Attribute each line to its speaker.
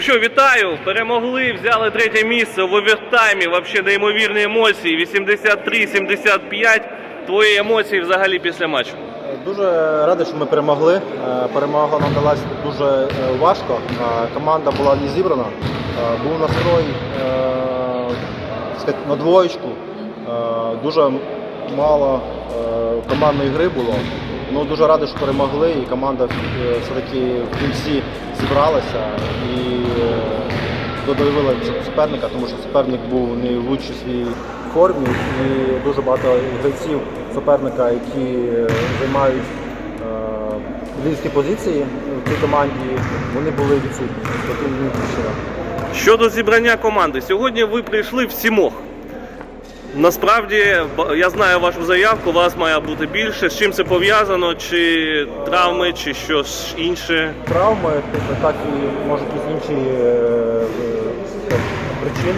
Speaker 1: що, вітаю! Перемогли, взяли третє місце в овертаймі. Вообще неймовірні емоції. 83-75. Твої емоції взагалі після матчу.
Speaker 2: Дуже радий, що ми перемогли. Е, Перемога нам далась дуже е, важко. Е, Команда була не зібрана. Був настрой сказати, на двоєчку. Дуже мало командної гри було. Ну, дуже радий, що перемогли, і команда е, все-таки в кінці зібралася і е, додавила суперника, тому що суперник був не в лучшій своїй формі і дуже багато гравців суперника, які е, займають лідерські позиції в цій команді, вони були відсутні.
Speaker 1: Щодо зібрання команди, сьогодні ви прийшли в сімох. Насправді, я знаю вашу заявку, вас має бути більше. З чим це пов'язано? Чи травми, чи щось інше?
Speaker 2: Травми, тобто так і можуть бути інші е, е, причини.